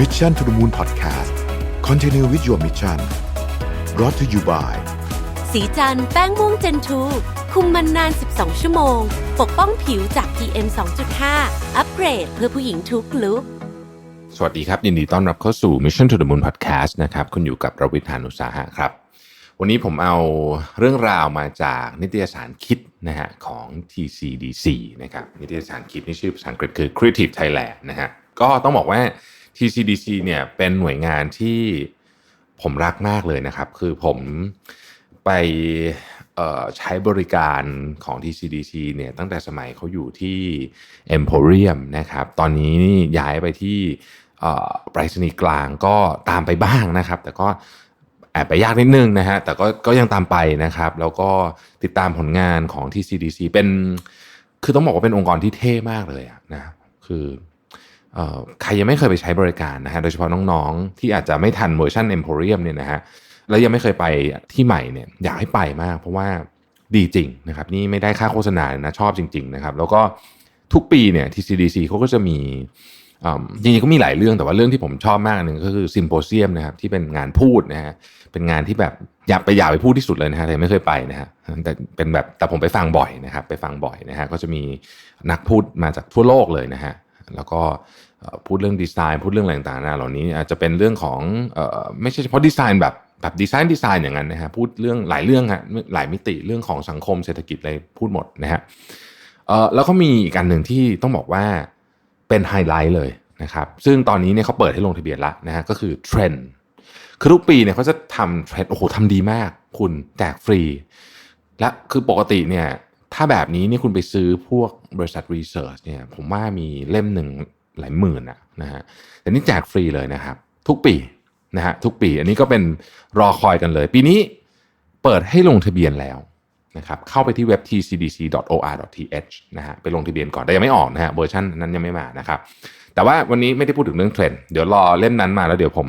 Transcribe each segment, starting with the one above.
Mission to the Moon Podcast Continue with your mission brought to you by สีจันแป้งม่วงเจนทูคุมมันนาน 12 ชั่วโมง ปกป้องผิวจาก PM 2.5 อัปเกรดเพื่อผู้หญิงทุกลุกสวัสดีครับ ยินดีต้อนรับเข้าสู่ Mission to the Moon Podcast นะครับ คุณอยู่กับรวิทยานุสาหะครับ วันนี้ผมเอาเรื่องราวมาจากนิตยสารคิดนะฮะของ TCDC นะครับนิตยสารคิดนี่ชื่อภาษาอังกฤษคือ Creative Thailand นะฮะก็ต้องบอกว่า TCDC เนี่ยเป็นหน่วยงานที่ผมรักมากเลยนะครับ คือผมไปใช้บริการของ TCDC เนี่ยตั้งแต่สมัยเขาอยู่ที่ Emporium นะครับ ตอนนี้นี่ย้ายไปที่ไปรษณีย์กลางก็ตามไปบ้างนะครับ แต่ก็แอบไปยากนิดนึงนะฮะ แต่ก็ก็ยังตามไปนะครับ แล้วก็ติดตามผลงานของ TCDC เป็น คือต้องบอกว่าเป็นองค์กรที่เท่มากเลยอะนะ คือ ใครยังไม่เคยไปใช้บริการนะฮะโดยเฉพาะน้องๆ ที่อาจจะไม่ทันเวอร์ชัน Emporium เนี่ยนะฮะแล้วยังไม่เคยไปที่ใหม่เนี่ยอยากให้ไปมาก เพราะว่าดีจริงนะครับนี่ไม่ได้ค่าโฆษณาเลยนะชอบจริง ๆ นะครับ แล้วก็ทุกปีเนี่ย TCDC เขาก็จะมีจริงๆก็มีหลายเรื่องแต่ว่าเรื่องที่ผมชอบมากหนึ่งก็คือซิมโพเซียมนะครับที่เป็นงานพูดนะฮะเป็นงานที่แบบอยากไปอยากไปพูดที่สุดเลยนะฮะแต่ไม่เคยไปนะฮะแต่เป็นแบบแต่ผมไปฟังบ่อยนะครับ ไปฟังบ่อยนะฮะก็จะมีนักพูดมาจากทั่วโลกเลยนะฮะ แล้วก็พูดเรื่องดีไซน์พูดเรื่องอะไรต่างๆเหล่านี้อาจจะเป็นเรื่องของไม่ใช่เฉพาะดีไซน์แบบแบบดีไซน์ดีไซน์อย่างนั้นนะฮะพูดเรื่องหลายเรื่องฮะหลายมิติเรื่องของสังคมเศรษฐกิจอะไรพูดหมดนะฮะแล้วก็มีอีกอันหนึ่งที่ต้องบอกว่าเป็นไฮไลท์เลยนะครับซึ่งตอนนี้เนี่ยเขาเปิดให้ลงทะเบียนละนะฮะก็คือเทรนด์คือทุกปีเนี่ยเขาจะทำเทรนด์โอ้โหทำดีมาก คุณแจกฟรี และคือปกติเนี่ย ถ้าแบบนี้นี่คุณไปซื้อพวกบริษัทรีเสิร์ชเนี่ยผมว่ามีเล่มหนึ่งหลายหมื่นอะนะฮะแต่นี่แจกฟรีเลยนะครับ ทุกปีนะฮะทุกปีอันนี้ก็เป็นรอคอยกันเลย ปีนี้เปิดให้ลงทะเบียนแล้วนะครับเข้าไปที่เว็บ tcdc.or.th นะฮะไปลงทะเบียนก่อนแต่ยังไม่ออกนะฮะเวอร์ชันนั้นยังไม่มานะครับแต่ว่าวันนี้ไม่ได้พูดถึงเรื่องเทรนด์เดี๋ยวรอเล่มนั้นมาแล้วเดี๋ยวผม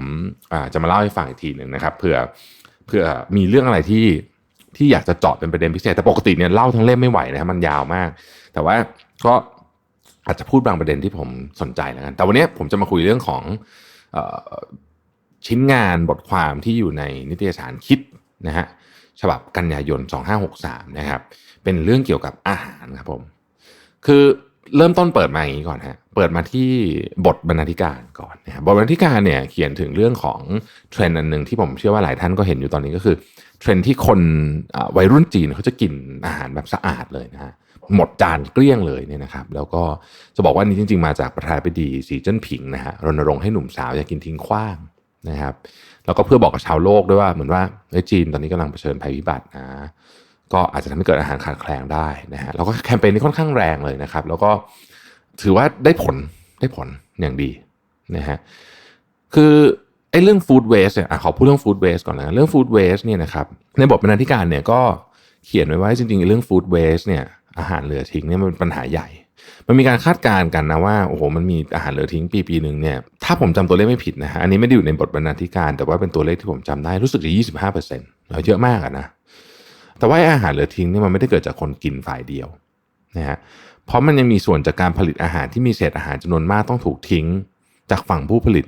อ่าจะมาเล่าให้ฟังอีกทีหนึ่งนะครับเผื่อเผื่อมีเรื่องอะไรที่ ที่อยากจะเจาะเป็นประเด็นพิเศษแต่ปกติเนี่ยเล่าทั้งเล่มไม่ไหวนะครับมันยาวมาก แต่ว่าก็อาจจะพูดบางประเด็นที่ผมสนใจแล้วกันแต่วันนี้ผมจะมาคุยเรื่องของออชิ้นงานบทความที่อยู่ในนิตยสารคิดนะฮะฉบับกันยายน 2563 นะครับ เป็นเรื่องเกี่ยวกับอาหารครับผม คือเริ่มต้นเปิดมาอย่างนี้ก่อนฮะ เปิดมาที่บทบรรณาธิการก่อนนะครับบทบรรณาธิการเนี่ยเขียนถึงเรื่องของเทรนด์อันหนึ่งที่ผมเชื่อว่าหลายท่านก็เห็นอยู่ตอนนี้ก็คือ เทรนที่คนวัยรุ่นจีนเขาจะกินอาหารแบบสะอาดเลยนะฮะหมดจานเกลี้ยงเลยเนี่ยนะครับ แล้วก็จะบอกว่านี่จริง ๆ มาจากประธานาธิบดีสีเจิ้นผิงนะฮะรณรงค์ให้หนุ่มสาวอย่ากินทิ้งขว้างนะครับ แล้วก็เพื่อบอกกับชาวโลกด้วยว่าเหมือนว่าเฮ้จีนตอนนี้กำลังเผชิญภัยพิบัตินะก็อาจจะทำให้เกิดอาหารขาดแคลนได้นะฮะแล้วก็แคมเปญนี้ค่อนข้างแรงเลยนะครับ แล้วก็ถือว่าได้ผลได้ผลอย่างดีนะฮะคือ ไอ้เรื่องฟู้ดเวสเนี่ยอะขอพูดเรื่องฟู้ดเวสก่อนนะเรื่องฟู้ดเวสเนี่ยนะครับในบทบรรณาธิการเนี่ยก็เขียนไว้ว่าจริงๆเรื่องฟู้ดเวสเนี่ยอาหารเหลือทิ้งเนี่ยมันเป็นปัญหาใหญ่ มันมีการคาดการณ์กันนะว่าโอ้โหมันมีอาหารเหลือทิ้งปีปีหนึ่งเนี่ยถ้าผมจำตัวเลขไม่ผิดนะฮะอันนี้ไม่ได้อยู่ในบทบรรณาธิการ แต่ว่าเป็นตัวเลขที่ผมจำได้รู้สึกจะยี่สิบห้าเปอร์เซ็นต์เยอะมากอะนะแต่ว่าอาหารเหลือทิ้งเนี่ยมันไม่ได้เกิดจากคนกินฝ่ายเดียวนะฮะเพราะมันยังมีส่วนจากการผลิตอาหารที่มีเศษอาหารจำนวนมากต้องถูกทิ้ง จากฝั่งผู้ผลิต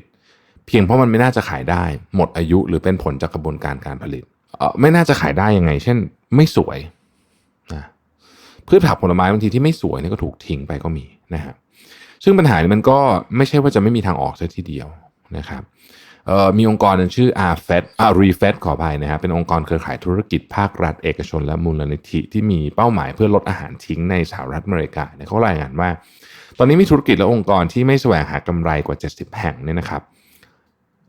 เพียงเพราะมันไม่น่าจะขายได้ หมดอายุหรือเป็นผลจากกระบวนการการผลิตเออไม่น่าจะขายได้ยังไง เช่น ไม่สวยนะพืชผักผลไม้บางทีที่ไม่สวยนี่ก็ถูกทิ้งไปก็มีนะฮะซึ่งปัญหานี้มันก็ไม่ใช่ว่าจะไม่มีทางออกซะทีเดียวนะครับมีองค์กรชื่อ RFED อ่า ReFed ขออภัยนะครับเป็นองค์กรเครือข่ายธุรกิจภาครัฐเอกชน และมูลนิธิที่มีเป้าหมายเพื่อลดอาหารทิ้งในสหรัฐอเมริกาเนี่ยเขารายงานว่า ตอนนี้มีธุรกิจและองค์กรที่ไม่แสวงหากำไรกว่า 70 แห่งเนี่ยนะครับ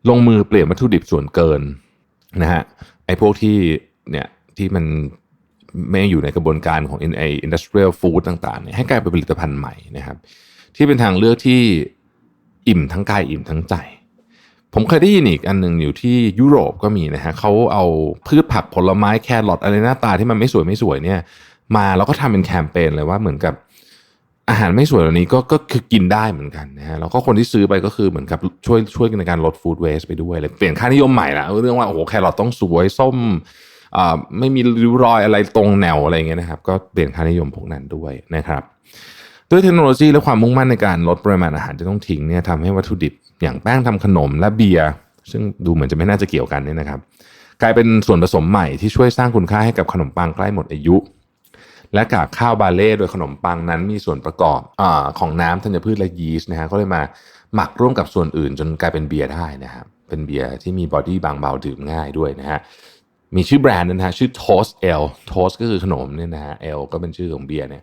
ลงมือเปลี่ยนวัตถุดิบส่วนเกินนะฮะไอ้พวกที่เนี่ยที่มันไม่อยู่ในกระบวนการของไอ industrial food ต่างๆเนี่ยให้กลายเป็นผลิตภัณฑ์ใหม่นะครับ ที่เป็นทางเลือกที่อิ่มทั้งกายอิ่มทั้งใจ ผมเคยได้ยินอีกอันหนึ่งอยู่ที่ยุโรปก็มีนะฮะเขาเอาพืชผักผลไม้แครอทอะไรหน้าตาที่มันไม่สวยไม่สวยเนี่ย มาแล้วก็ทำเป็นแคมเปญเลยว่าเหมือนกับ อาหารไม่สวยเหล่านี้ก็ก็คือกินได้เหมือนกันนะฮะแล้วก็คนที่ซื้อไปก็คือเหมือนกับช่วยช่วยในการลดฟู้ดเวสไปด้วยเลยเปลี่ยนค่านิยมใหม่ละเรื่องว่าโอ้โหแครอทต้องสวยส้มอ่าไม่มีริ้วรอยอะไรตรงแนวอะไรเงี้ยนะครับ ก็เปลี่ยนค่านิยมพวกนั้นด้วยนะครับ ด้วยเทคโนโลยีและความมุ่งมั่นในการลดปริมาณอาหารที่ต้องทิ้งเนี่ยทำให้วัตถุดิบอย่างแป้งทำขนมและเบียร์ซึ่งดูเหมือนจะไม่น่าจะเกี่ยวกันเนี่ยนะครับ กลายเป็นส่วนผสมใหม่ที่ช่วยสร้างคุณค่าให้กับขนมปังใกล้หมดอายุ และกากข้าวบาเล่โดยขนมปังนั้นมีส่วนประกอบอของน้ำธัญพืชและยีสต์นะฮะก็เลยมาหมักร่วมกับส่วนอื่นจนกลายเป็นเบียร์ได้นะครับเป็นเบียร์ที่มีบอดี้บางเบาดื่มง่ายด้วยนะฮะมีชื่อแบรนด์นะฮะชื่อ Toast L Toast ก็คือขนมเนี่ยนะฮะ L ก็เป็นชื่อของเบียร์เนี่ย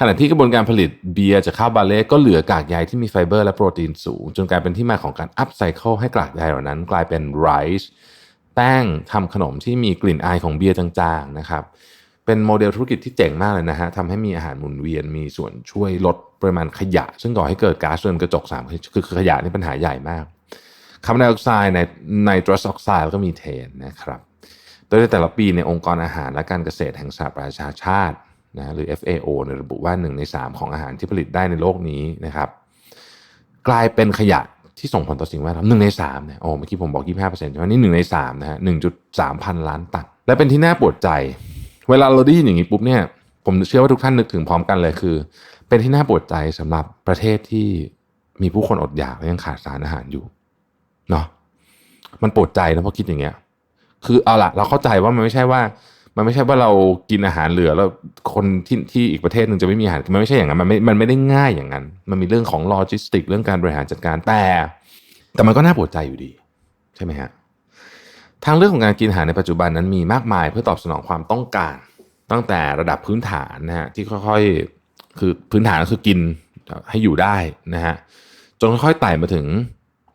ขณะที่กระบวนการผลิตเบียร์จากข้าวบาเล่ก็เหลือกากใยที่มีไฟเบอร์และโปรตีนสูง จนกลายเป็นที่มาของการอัพไซเคิลให้กากใยเหล่านั้น กลายเป็นไรซ์แป้งทำขนมที่มีกลิ่นอายของเบียร์จางๆนะครับ เป็นโมเดลธุรกิจที่เจ๋งมากเลยนะฮะทำให้มีอาหารหมุนเวียนมีส่วนช่วยลดปริมาณขยะ ซึ่งก่อให้เกิดก๊าซเรือนกระจกสามคือคือขยะนี่ปัญหาใหญ่มากคาร์บอนไดออกไซด์ในไนตรัสออกไซด์แล้วก็มีเทนนะครับ โดยในแต่ละปีในองค์กรอาหารและการเกษตรแห่งสหประชาชาตินะหรือ FAO เนี่ยระบุว่า 1 ใน 3 ของอาหารที่ผลิตได้ในโลกนี้นะครับ กลายเป็นขยะที่ส่งผลต่อสิ่งแวดล้อมหนึ่งในสามเนี่ยโอ้เมื่อกี้ผมบอก 25%ใช่ไหมนี่หนึ่งในสามนะฮะ1.3พันล้านตันและเป็นที่น่าปวดใจ เวลาเราได้ยินอย่างนี้ปุ๊บเนี่ย ผมเชื่อว่าทุกท่านนึกถึงพร้อมกันเลยคือ เป็นที่น่าปวดใจสำหรับประเทศที่มีผู้คนอดอยากและยังขาดสารอาหารอยู่เนาะมันปวดใจนะเพราะคิดอย่างเงี้ย คือเอาละเราเข้าใจว่ามันไม่ใช่ว่า มันไม่ใช่ว่าเรากินอาหารเหลือแล้วคนที่ที่อีกประเทศหนึ่งจะไม่มีอาหารมันไม่ใช่อย่างนั้นมันไม่มันไม่ได้ง่ายอย่างนั้น มันมีเรื่องของโลจิสติกเรื่องการบริหารจัดการแต่ แต่มันก็น่าปวดใจอยู่ดี ใช่ไหมฮะ ทางเรื่องของการกินอาหารในปัจจุบันนั้นมีมากมายเพื่อตอบสนองความต้องการ ตั้งแต่ระดับพื้นฐานนะฮะที่ค่อยๆคือพื้นฐานก็คือกินให้อยู่ได้นะฮะจนค่อยๆไต่มาถึง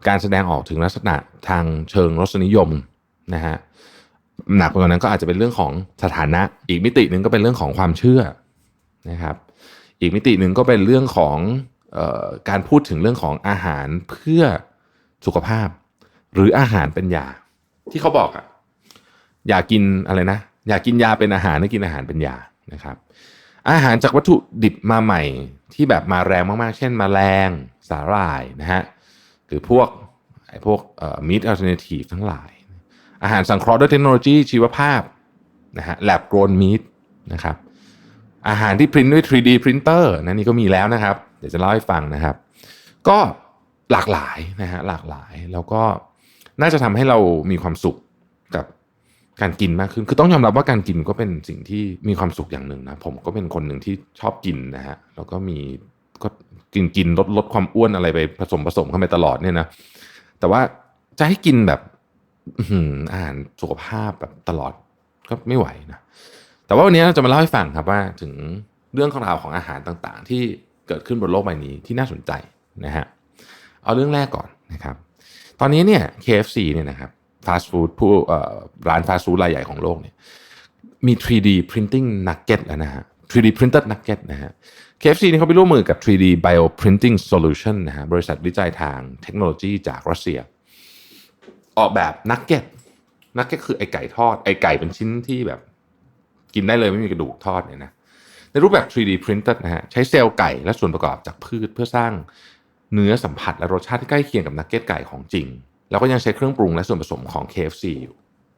การแสดงออกถึงลักษณะทางเชิงรสนิยมนะฮะหนักกว่านั้นก็อาจจะเป็นเรื่องของสถานะ อีกมิติหนึ่งก็เป็นเรื่องของความเชื่อนะครับ อีกมิติหนึ่งก็เป็นเรื่องของออการพูดถึงเรื่องของอาหารเพื่อสุขภาพ หรืออาหารเป็นยา ที่เขาบอกอะอยากกินอะไรนะอยากกินยาเป็นอาหารไม่กินอาหารเป็นยานะครับ อาหารจากวัตถุดิบมาใหม่ที่แบบมาแรงมากๆ เช่นมแมลงสาหร่ายนะฮะหรือพวกไอ้พวกเอ่อมิตอัลเทอร์เนทีฟทั้งหลาย อาหารสังเคราะห์ด้วยเทคโนโลยีชีวภาพนะฮะ lab grown meat นะครับอาหารที่พิมพ์ด้วย 3D printer นะนี่ก็มีแล้วนะครับ เดี๋ยวจะเล่าให้ฟังนะครับ ก็หลากหลายนะฮะหลากหลายแล้วก็ น่าจะทำให้เรามีความสุขกับการกินมากขึ้น คือต้องยอมรับว่าการกินก็เป็นสิ่งที่มีความสุขอย่างหนึ่งนะ ผมก็เป็นคนหนึ่งที่ชอบกินนะฮะ แล้วก็มีก็กินกินลดลดความอ้วนอะไรไปผสมผสมเข้าไปตลอดเนี่ยนะ แต่ว่าจะให้กินแบบอื้อหืออาหารสุขภาพแบบตลอดก็ไม่ไหวนะ แต่ว่าวันนี้เราจะมาเล่าให้ฟังครับว่าถึงเรื่องของราวของอาหารต่างๆ ที่เกิดขึ้นบนโลกใบนี้ที่น่าสนใจนะฮะ เอาเรื่องแรกก่อนนะครับ ตอนนี้เนี่ย KFC เนี่ยนะครับฟาสต์ฟู้ดผู้ร้านฟาสต์ฟู้ดรายใหญ่ของโลกเนี่ยมี 3D printing nugget แล้วนะฮะ 3D printed nugget นะฮะ KFC นี่เขาไปร่วมมือกับ 3D bioprinting solution นะฮะบริษัทวิจัยทางเทคโนโลยีจากรัสเซีย ออกแบบนักเก็ตนักเก็ตคือไอไก่ทอด ไอไก่เป็นชิ้นที่แบบ กินได้เลยไม่มีกระดูกทอดเนี่ยนะในรูปแบบ 3D printed นะฮะใช้เซลล์ไก่และส่วนประกอบจากพืชเพื่อสร้าง เนื้อสัมผัสและรสชาติที่ใกล้เคียงกับนักเก็ตไก่ของจริง แล้วก็ยังใช้เครื่องปรุงและส่วนผสมของ KFC อยู่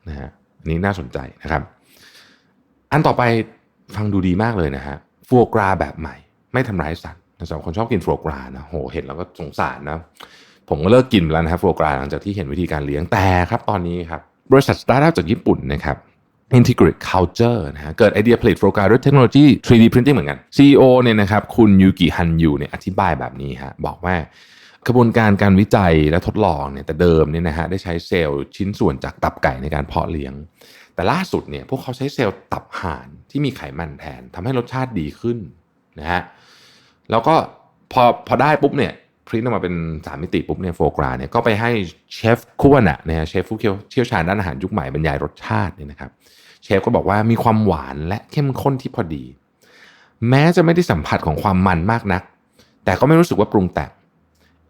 นะฮะอันนี้น่าสนใจนะครับ อันต่อไปฟังดูดีมากเลยนะฮะฟัวกราแบบใหม่ ไม่ทำร้ายสัตว์สำหรับคนชอบกินฟัวกรานะโหเห็นแล้วก็สงสารนะผมก็เลิกกินแล้วนะครับฟัวกราหลังจากที่เห็นวิธีการเลี้ยงแต่ครับตอนนี้ครับบริษัทสตาร์ทอัพจากญี่ปุ่นนะครับ Integrate Culture นะฮะเกิดไอเดียผลิตโฟกัสด้วยเทคโนโลยี 3D Printing เหมือนกัน CEO เนี่ยนะครับคุณยูกิฮันยูเนี่ยอธิบายแบบนี้ฮะบอกว่ากระบวนการการวิจัยและทดลองเนี่ยแต่เดิมเนี่ยนะฮะได้ใช้เซลล์ชิ้นส่วนจากตับไก่ในการเพาะเลี้ยง แต่ล่าสุดเนี่ยพวกเขาใช้เซลล์ตับห่านที่มีไขมันแทนทำให้รสชาติดีขึ้นนะฮะแล้วก็พอพอได้ปุ๊บเนี่ย พริ้นออกมาเป็นสามมิติปุ๊บเนี่ยโฟกราเนี่ยก็ไปให้เชฟคุวานะนะฮะเชฟผู้เชี่ยวชาญด้านอาหารยุคใหม่บรรยายรสชาติเนี่ยนะครับเชฟก็บอกว่ามีความหวานและเข้มข้นที่พอดี แม้จะไม่ได้สัมผัสของความมันมากนัก แต่ก็ไม่รู้สึกว่าปรุงแต่ง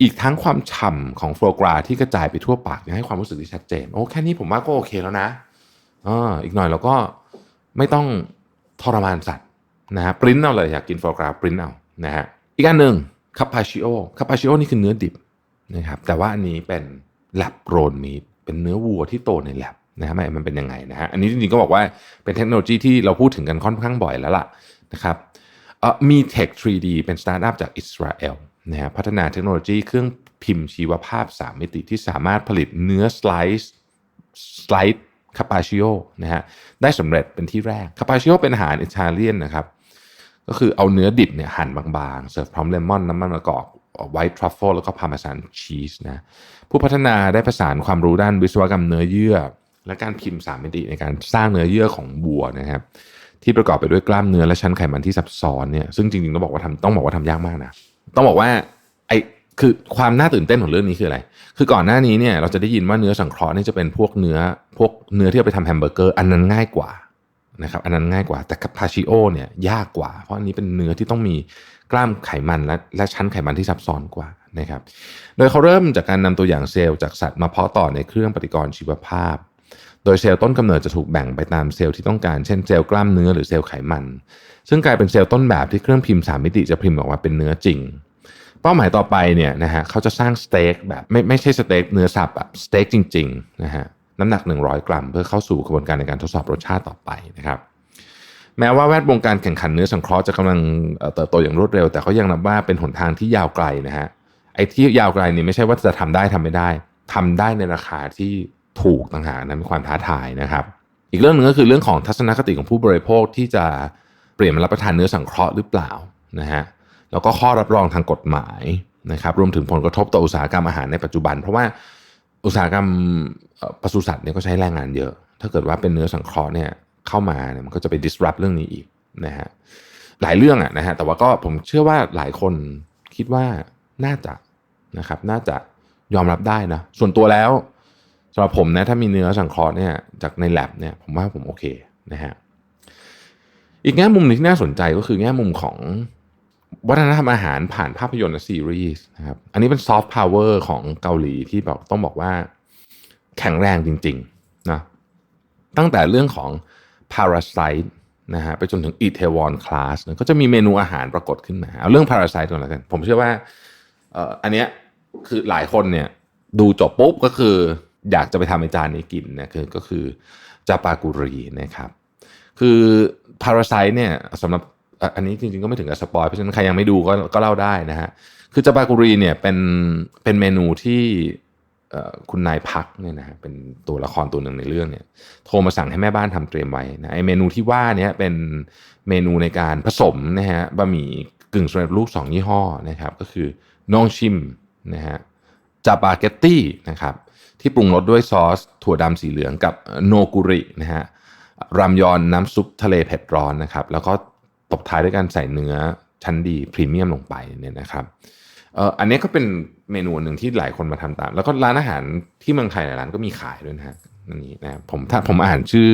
อีกทั้งความฉ่ำของโฟลกราที่กระจายไปทั่วปากยังให้ความรู้สึกที่ชัดเจน โอ้แค่นี้ผมว่าก็โอเคแล้วนะอ่าอีกหน่อยเราก็ไม่ต้องทรมานสัตว์นะฮะปริ้นเอาเลยอยากกินโฟลกราปริ้นเอานะฮะอีกอันหนึ่ง คาปาชิโอคาปาชิโอนี่คือเนื้อดิบนะครับแต่ว่าอันนี้เป็นแลบโกรนมีเป็นเนื้อวัวที่โตในแลบนะฮะมันเป็นยังไงนะฮะอันนี้จริงๆก็บอกว่าเป็นเทคโนโลยีที่เราพูดถึงกันค่อนข้างบ่อยแล้วล่ะนะครับมี Tech 3D เป็นสตาร์ทอัพจากอิสราเอลนะฮะพัฒนาเทคโนโลยีเครื่องพิมพ์ชีวภาพ 3 มิติที่สามารถผลิตเนื้อสไลซ์สไลด์คาปาชิโอนะฮะได้สำเร็จเป็นที่แรกคาปาชิโอเป็นอาหารอิตาเลียนนะครับ ก็คือเอาเนื้อดิบเนี่ยหั่นบางๆ เสิร์ฟพร้อมเลมอนน้ำมันมะกอกไวท์ทรัฟเฟิลแล้วก็พาร์เมซานชีสนะผู้พัฒนาได้ประสานความรู้ด้านวิศวกรรมเนื้อเยื่อ และการพิมพ์สามมิติในการสร้างเนื้อเยื่อของวัวนะครับที่ประกอบไปด้วยกล้ามเนื้อและชั้นไขมันที่ซับซ้อนเนี่ยซึ่งจริงๆต้องบอกว่าทำต้องบอกว่าทำยากมากนะต้องบอกว่าไอคือความน่าตื่นเต้นของเรื่องนี้คืออะไร คือก่อนหน้านี้เนี่ยเราจะได้ยินว่าเนื้อสังเคราะห์นี่จะเป็นพวกเนื้อพวกเนื้อที่เอาไปทำแฮมเบอร์เกอร์อันนั้นง่ายกว่า นะครับอันนั้นง่ายกว่าแต่คาพาชิโอเนี่ยยากกว่า เพราะอันนี้เป็นเนื้อที่ต้องมีกล้ามไขมันและและชั้นไขมันที่ซับซ้อนกว่านะครับ โดยเขาเริ่มจากการนำตัวอย่างเซลล์จากสัตว์มาเพาะต่อในเครื่องปฏิกรณ์ชีวภาพ โดยเซลล์ต้นกำเนิดจะถูกแบ่งไปตามเซลล์ที่ต้องการเช่นเซลล์กล้ามเนื้อหรือเซลล์ไขมัน ซึ่งกลายเป็นเซลล์ต้นแบบที่เครื่องพิมพ์สามมิติจะพิมพ์ออกมาเป็นเนื้อจริง เป้าหมายต่อไปเนี่ยนะฮะเขาจะสร้างสเต็กแบบไม่ไม่ใช่สเต็กเนื้อสับอะสเต็กจริงๆนะฮะ น้ำหนัก 100 กรัม เพื่อเข้าสู่กระบวนการในการทดสอบรสชาติต่อไปนะครับ แม้ว่าแวดวงการแข่งขันเนื้อสังเคราะห์จะกำลังเติบโตอย่างรวดเร็ว แต่เขายังนับว่าเป็นหนทางที่ยาวไกลนะฮะไอ้ที่ยาวไกลนี่ไม่ใช่ว่าจะทำได้ทำไม่ได้ทำได้ในราคาที่ถูกต่างหากนั้นเป็นความท้าทายนะครับ อีกเรื่องหนึ่งก็คือเรื่องของทัศนคติของผู้บริโภคที่จะเปลี่ยนมารับประทานเนื้อสังเคราะห์หรือเปล่านะฮะแล้วก็ข้อรับรองทางกฎหมายนะครับรวมถึงผลกระทบต่ออุตสาหกรรมอาหารในปัจจุบัน เพราะว่า อุตสาหกรรมปศุสัตว์เนี่ยก็ใช้แรงงานเยอะ ถ้าเกิดว่าเป็นเนื้อสังเคราะห์เนี่ยเข้ามาเนี่ยมันก็จะไป disrupt เรื่องนี้อีกนะฮะหลายเรื่องอะนะฮะแต่ว่าก็ผมเชื่อว่าหลายคนคิดว่าน่าจะนะครับ น่าจะยอมรับได้นะส่วนตัวแล้วสำหรับผมนะถ้ามีเนื้อสังเคราะห์เนี่ยจากใน lab เนี่ยผมว่าผมโอเคนะฮะอีกแง่มุมหนึงที่น่าสนใจก็คือแง่มุมของ วัฒนธรรมอาหารผ่านภาพยนตร์และซีรีส์นะครับ อันนี้เป็นซอฟต์พาวเวอร์ของเกาหลีที่บอกต้องบอกว่าแข็งแรงจริงๆนะตั้งแต่เรื่องของ Parasite นะฮะไปจนถึง Itaewon Class นะก็จะมีเมนูอาหารปรากฏขึ้นมา เอาเรื่อง Parasite ก่อนแล้วกัน ผมเชื่อว่าเอ่ออันเนี้ยคือหลายคนเนี่ยดูจบปุ๊บก็คืออยากจะไปทำในจานนี้กินนะคือก็คือจาปากุรีนะครับ คือ Parasite เนี่ยสำหรับ อันนี้จริงๆก็ไม่ถึงกับสปอยเพราะฉะนั้นใครยังไม่ดูก็ก็เล่าได้นะฮะคือจาปากุรีเนี่ยเป็นเป็นเมนูที่คุณนายพักเนี่ยนะฮะเป็นตัวละครตัวหนึ่งในเรื่องเนี่ยโทรมาสั่งให้แม่บ้านทำเตรียมไว้นะไอเมนูที่ว่าเนี้เป็นเมนูในการผสมนะฮะบะหมี่กึ่งสำเร็จรูปสองยี่ห้อนะครับก็คือนองชิมนะฮะจาปาเกตตี้นะครับที่ปรุงรสด้วยซอส ถั่วดำสีเหลืองกับโนกุรินะฮะรามยอนน้ำซุปทะเลเผ็ดร้อนนะครับแล้วก็ ตบท้ายด้วยการใส่เนื้อชั้นดีพรีเมียมลงไปเนี่ยนะครับเอ่ออันนี้ก็เป็นเมนูหนึ่งที่หลายคนมาทำตาม แล้วก็ร้านอาหารที่เมืองไทยหลายร้านก็มีขายด้วยนะฮะอันนี้นะผมถ้าผมอ่านชื่อ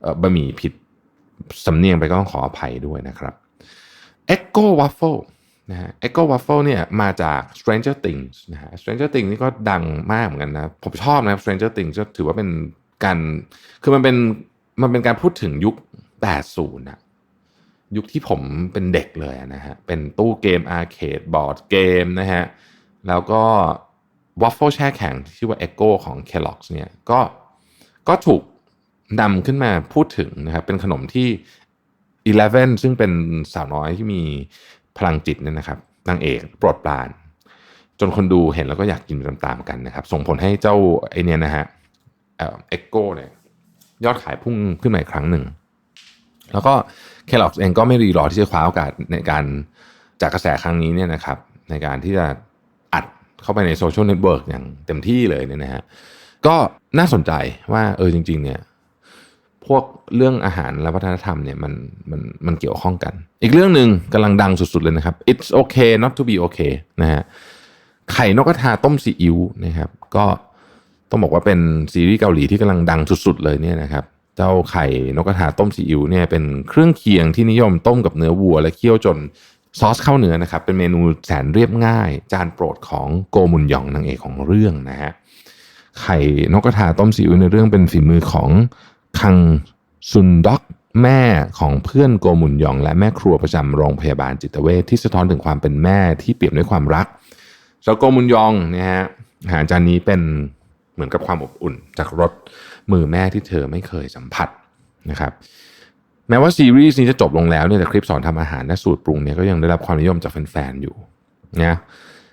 เอ่อบะหมี่ผิดสำเนียงไปก็ต้องขออภัยด้วยนะครับ Echo Waffle นะฮะ Echo Waffle เนี่ยมาจาก Stranger Things นะฮะ Stranger Things นี่ก็ดังมากเหมือนกันนะผมชอบนะ Stranger Things ก็ถือว่าเป็นการคือมันเป็นมันเป็นการพูดถึงยุค 80นะ ยุคที่ผมเป็นเด็กเลยนะฮะ เป็นตู้เกมอาร์เคดบอร์ดเกมนะฮะ แล้วก็ Waffle แช่แข็งที่ชื่อว่า Echo ของ Kellogg's เนี่ยก็ก็ถูกนำขึ้นมาพูดถึงนะครับ เป็นขนมที่ Eleven ซึ่งเป็นสาวน้อยที่มีพลังจิตเนี่ยนะครับนางเอกโปรดปราน จนคนดูเห็นแล้วก็อยากกินตามๆกันนะครับ ส่งผลให้เจ้าไอเนี่ยนะฮะเอ็กโก้เนี่ยยอดขายพุ่งขึ้นมาอีกครั้งหนึ่ง แล้วก็เคล o อกเองก็ไม่รีรอที่จะคว้าโอกาสในการจากกระแสครั้งนี้เนี่ยนะครับ ในการที่จะอัดเข้าไปในโซเชียลเน็ตเวิร์กอย่างเต็มที่เลยเนี่ยนะฮะก็น่าสนใจว่าเออจริง ๆ เนี่ยพวกเรื่องอาหารและวัฒนธรรมเนี่ยมันมันมันเกี่ยวข้องกัน อีกเรื่องหนึ่งกำลังดังสุด ๆ เลยนะครับ it's okay not to be okay นะฮะไข่นกกระทาต้มซีอิ๊วนะครับ ก็ต้องบอกว่าเป็นซีรีส์เกาหลีที่กำลังดังสุด ๆ เลยเนี่ยนะครับ เจ้าไข่นกกระทาต้มซีอิ๊วเนี่ยเป็นเครื่องเคียงที่นิยมต้มกับเนื้อวัว และเคี่ยวจนซอสข้าวเนื้อนะครับเป็นเมนูแสนเรียบง่าย จานโปรดของโกมุนยองนางเอกของเรื่องนะฮะไข่นกกระทาต้มซีอิ๊วในเรื่องเป็นฝีมือของคังซุนด็อกแม่ของเพื่อนโกมุนยองและแม่ครัวประจำโรงพยาบาลจิตเวชที่สะท้อนถึงความเป็นแม่ที่เปี่ยมด้วยความรักสาวโกมุนยองนะฮะอาหารจานนี้เป็น เหมือนกับความอบอุ่นจากรสมือแม่ที่เธอไม่เคยสัมผัสนะครับแม้ว่าซีรีส์นี้จะจบลงแล้วเนี่ยแต่คลิปสอนทำอาหารและสูตรปรุงเนี่ยก็ยังได้รับความนิยมจากแฟนๆอยู่นะ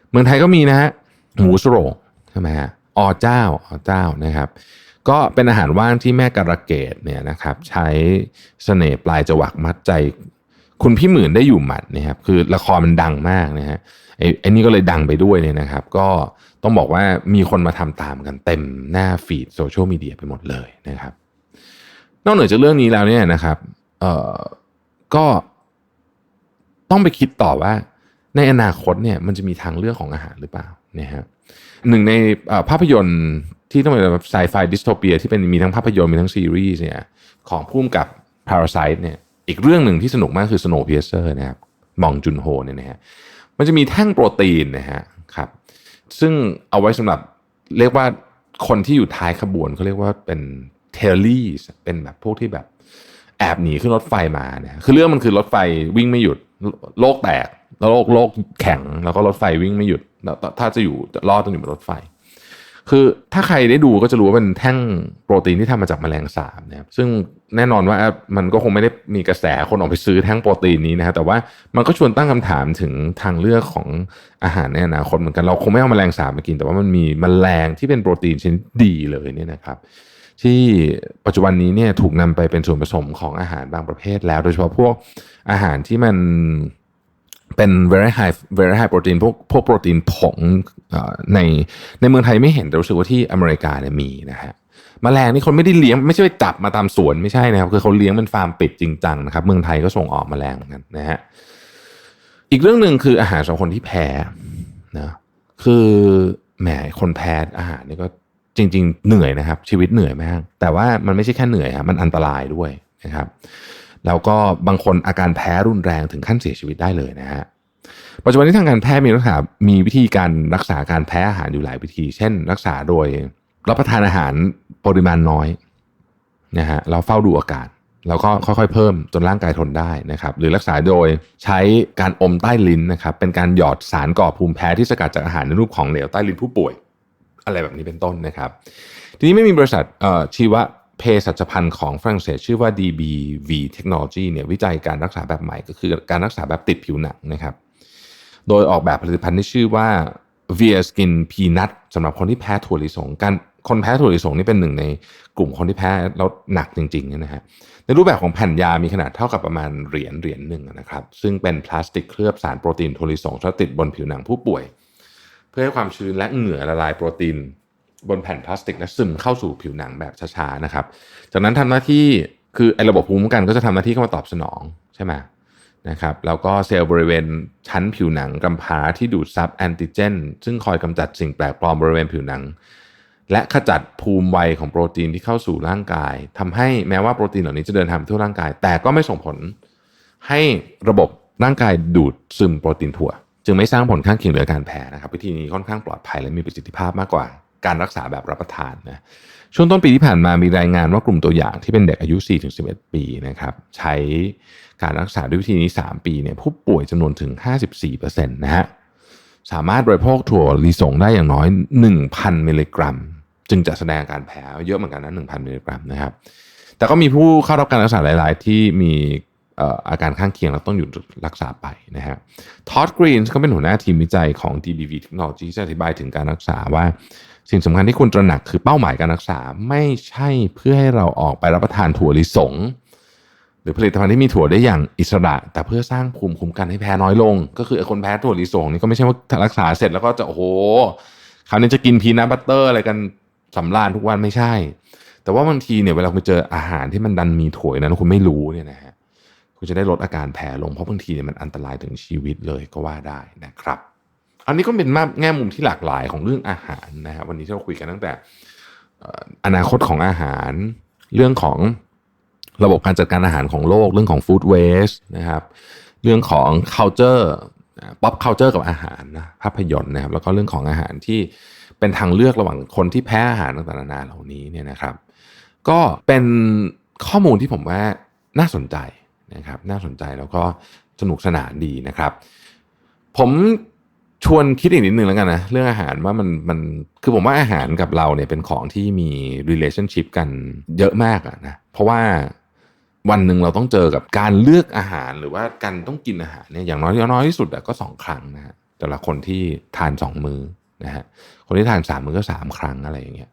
เมืองไทยก็มีนะฮะหมูสโรงใช่ไหมฮะออเจ้าอเจ้านะครับ ก็เป็นอาหารว่างที่แม่การะเกดเนี่ยนะครับ ใช้เสน่ห์ปลายจวักมัดใจ คุณพี่หมื่นได้อยู่หมัดนะครับคือละครมันดังมากนะฮะ ไอ้ไอนี่ก็เลยดังไปด้วยเนี่ยนะครับ ก็ต้องบอกว่ามีคนมาทำตามกันเต็มหน้าฟีดโซเชียลมีเดียไปหมดเลยนะครับ นอกเหนือจากเรื่องนี้แล้วเนี่ยนะครับเอ่อก็ต้องไปคิดต่อว่าในอนาคตเนี่ยมันจะมีทางเลือกของอาหารหรือเปล่านะฮะหนึ่งในภาพยนตร์ที่ต้องเป็นแบบไซไฟดิสโทเปียที่เป็นมีทั้งภาพยนตร์มีทั้งซีรีส์เนี่ยของพุ่มกับ Parasite เนี่ยอีกเรื่องหนึ่งที่สนุกมากคือ Snowpiercer นะครับมองจุนโฮเนี่ยนะฮะ มันจะมีแท่งโปรตีนนะฮะครับซึ่งเอาไว้สำหรับเรียกว่าคนที่อยู่ท้ายขบวนเขาเรียกว่าเป็นเทลลี่เป็นแบบพวกที่แบบแอบหนีขึ้นรถไฟมาเนี่ยคือเรื่องมันคือรถไฟวิ่งไม่หยุดโลกแตกแล้วโลกโลกแข็งแล้วก็รถไฟวิ่งไม่หยุดถ้าจะอยู่รอดต้องอยู่บนรถไฟ คือถ้าใครได้ดูก็จะรู้ว่าเป็นแท่งโปรตีนที่ทำมาจากแมลงสาบนะครับซึ่งแน่นอนว่ามันก็คงไม่ได้มีกระแสคนออกไปซื้อแท่งโปรตีนนี้นะฮะแต่ว่ามันก็ชวนตั้งคำถามถึงทางเลือกของอาหารในอนาคตเหมือนกันเราคงไม่เอาแมลงสาบมากิน แต่ว่ามันมีแมลงที่เป็นโปรตีนชนิดดีเลยเนี่ยนะครับ ที่ปัจจุบันนี้เนี่ยถูกนำไปเป็นส่วนผสมของอาหารบางประเภทแล้ว โดยเฉพาะพวกอาหารที่มัน เป็น very high very high protein พวกพวกโปรตีนผงในในเมืองไทยไม่เห็นแต่รู้สึกว่าที่อเมริกาเนี่ยมีนะฮะมแมลงนี่คนไม่ได้เลี้ยงไม่ใช่ไปจับมาตามสวนไม่ใช่นะครับ คือเขาเลี้ยงเป็นฟาร์มปิดจริงจังนะครับ เมืองไทยก็ส่งออกมแมลงเหมือนกันนะฮะอีกเรื่องหนึ่งคืออาหารสำหรับคนที่แพ้นะคือแหมคนแพ้อาหารนี่ก็จริง ๆ เหนื่อยนะครับ ชีวิตเหนื่อยมาก แต่ว่ามันไม่ใช่แค่เหนื่อยครับมันอันตรายด้วยนะครับ แล้วก็บางคนอาการแพ้รุนแรงถึงขั้นเสียชีวิตได้เลยนะฮะปัจจุบันนี้ทางการแพทย์มีรักษา มีวิธีการรักษาการแพ้อาหารอยู่หลายวิธี เช่น รักษาโดยรับประทานอาหารปริมาณน้อยนะฮะ เราเฝ้าดูอาการแล้วก็ค่อยๆ เพิ่มจนร่างกายทนได้นะครับ หรือรักษาโดยใช้การอมใต้ลิ้นนะครับ เป็นการหยอดสารก่อภูมิแพ้ที่สกัดจากอาหารในรูปของเหลวใต้ลิ้นผู้ป่วย อะไรแบบนี้เป็นต้นนะครับ ทีนี้ไม่มีบริษัทชีว เภสัชพันธ์ของฝรั่งเศสชื่อว่า DBV Technology เนี่ยวิจัยการรักษาแบบใหม่ก็คือการรักษาแบบติดผิวหนังนะครับ โดยออกแบบผลิตภัณฑ์ที่ชื่อว่า Via Skin Peanut สำหรับคนที่แพ้ถั่วลิสงการคนแพ้ถั่วลิสงนี่เป็นหนึ่งในกลุ่มคนที่แพ้แล้วหนักจริงๆนะฮะในรูปแบบของแผ่นยามีขนาดเท่ากับประมาณเหรียญเหรียญหนึ่งนะครับ ซึ่งเป็นพลาสติกเคลือบสารโปรตีนถั่วลิสงที่ติดบนผิวหนังผู้ป่วย เพื่อให้ความชื้นและเหงื่อละลายโปรตีน บนแผ่นพลาสติก และซึมเข้าสู่ผิวหนังแบบช้าๆนะครับ จากนั้นทำหน้าที่คือไอ้ระบบภูมิคุ้มกันก็จะทำหน้าที่เข้ามาตอบสนองใช่ไหมนะครับแล้วก็เซลล์บริเวณชั้นผิวหนังกำพร้าที่ดูดซับแอนติเจน ซึ่งคอยกำจัดสิ่งแปลกปลอมบริเวณผิวหนัง และขจัดภูมิไวของโปรตีนที่เข้าสู่ร่างกายทำให้แม้ว่าโปรตีนเหล่านี้จะเดินทางไปทั่วร่างกาย แต่ก็ไม่ส่งผลให้ระบบร่างกายดูดซึมโปรตีนถั่ว จึงไม่สร้างผลข้างเคียงหรือการแพ้นะครับวิธีนี้ค่อนข้างปลอดภัยและมีประสิทธิภาพมากกว่า การรักษาแบบรับประทานนะช่วงต้นปีที่ผ่านมามีรายงานว่ากลุ่มตัวอย่างที่เป็นเด็กอายุ 4-11 ปีนะครับใช้การรักษาด้วยวิธีนี้ 3 ปีเนี่ยผู้ป่วยจำนวนถึง 54%นะฮะสามารถบริโภคถั่วลิสงได้อย่างน้อย 1,000 มิลลิกรัม จึงจะแสดงการแพ้เยอะเหมือนกันนะ1,000 มิลลิกรัมนะครับแต่ก็มีผู้เข้ารับการรักษาหลาย ๆ ที่มี อาการข้างเคียงแล้วต้องหยุดรักษาไปนะฮะทอดกรีนก็เป็นหัวหน้าทีมวิจัยของ DBV Technology จะอธิบายถึงการรักษาว่า สิ่งสำคัญที่คุณตระหนักคือเป้าหมายการรักษาไม่ใช่เพื่อให้เราออกไปรับประทานถั่วลิสง หรือผลิตภัณฑ์ที่มีถั่วได้อย่างอิสระ แต่เพื่อสร้างภูมิคุ้มกันให้แพ้น้อยลง ก็คือคนแพ้ถั่วลิสงนี่ก็ไม่ใช่ว่ารักษาเสร็จแล้วก็จะโอ้โหคราวนี้จะกินพีนัทบัตเตอร์อะไรกันสำราญทุกวันไม่ใช่ แต่ว่าบางทีเนี่ยเวลาคุณเจออาหารที่มันดันมีถั่วนั้นคุณไม่รู้เนี่ยนะฮะ คุณจะได้ลดอาการแพ้ลงเพราะบางทีเนี่ยมันอันตรายถึงชีวิตเลยก็ว่าได้นะครับ อันนี้ก็เป็นแง่มุมที่หลากหลายของเรื่องอาหารนะครับวันนี้ที่เราคุยกันตั้งแต่อนาคตของอาหาร เรื่องของระบบการจัดการอาหารของโลก เรื่องของ food waste นะครับ เรื่องของ culture pop culture กับอาหารนะภาพยนตร์นะครับ แล้วก็เรื่องของอาหารที่เป็นทางเลือกระหว่างคนที่แพ้อาหารต่างๆนานาเหล่านี้เนี่ยนะครับ ก็เป็นข้อมูลที่ผมว่าน่าสนใจ นะครับน่าสนใจแล้วก็สนุกสนานดีนะครับ ผมชวนคิดอีกนิดนึงแล้วกันนะเรื่องอาหารว่ามันมันคือผมว่าอาหารกับเราเนี่ยเป็นของที่มี relationship กันเยอะมากอะนะเพราะว่าวันหนึ่งเราต้องเจอกับการเลือกอาหารหรือว่าการต้องกินอาหารเนี่ยอย่างน้อยอย่างน้อยที่สุดอะก็สองครั้งนะฮะแต่ละคนที่ทานสองมือนะฮะคนที่ทานสามมือก็สามครั้งอะไรอย่างเงี้ย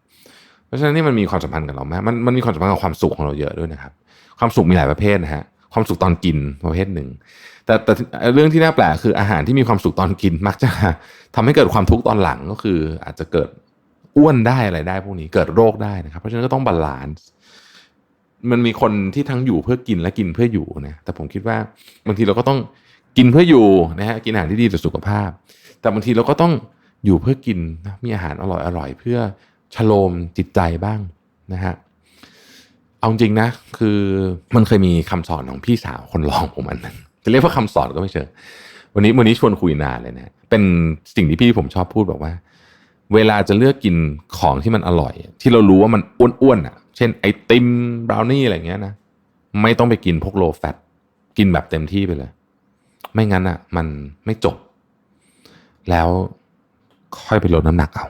เพราะฉะนั้นนี่มันมีความสัมพันธ์กับเราไหมมันมันมีความสัมพันธ์กับความสุขของเราเยอะด้วยนะครับ ความสุขมีหลายประเภทนะฮะ ความสุขตอนกินประเภทหนึ่ง แต่แต่เรื่องที่น่าแปลกคืออาหารที่มีความสุขตอนกิน มักจะทำให้เกิดความทุกข์ตอนหลังก็คือ อาจจะเกิดอ้วนได้อะไรได้พวกนี้เกิดโรคได้นะครับ เพราะฉะนั้นก็ต้องบาลานซ์มันมีคนที่ทั้งอยู่เพื่อกินและกินเพื่ออยู่นะแต่ผมคิดว่าบางทีเราก็ต้องกินเพื่ออยู่นะฮะกินอาหารที่ดีต่อสุขภาพ แต่บางทีเราก็ต้องอยู่เพื่อกินนะมีอาหารอร่อยอร่อยเพื่อชโลมจิตใจบ้างนะฮะ เอาจริงนะ คือมันเคยมีคำสอนของพี่สาวคนรองผมอันหนึงจะเรียกว่าคำสอนก็ไม่เชิงวันนี้วันนี้ชวนคุยนานเลยนะเป็นสิ่งที่พี่ผมชอบพูดบอกว่า เวลาจะเลือกกินของที่มันอร่อย ที่เรารู้ว่ามันอ้วนๆอะ เช่นไอติมบราวนี่อะไรเงี้ยนะไม่ต้องไปกินพวกโลแฟตกินแบบเต็มที่ไปเลย ไม่งั้นอะ มันไม่จบ แล้วค่อยไปลดน้ำหนักเอา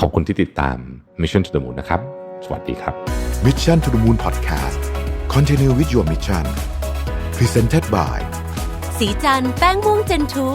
ขอบคุณที่ติดตาม Mission to the Moon นะครับ สวัสดีครับ Mission to the Moon Podcast Continue with your mission Presented by สีจันแป้งม่วงเจนทู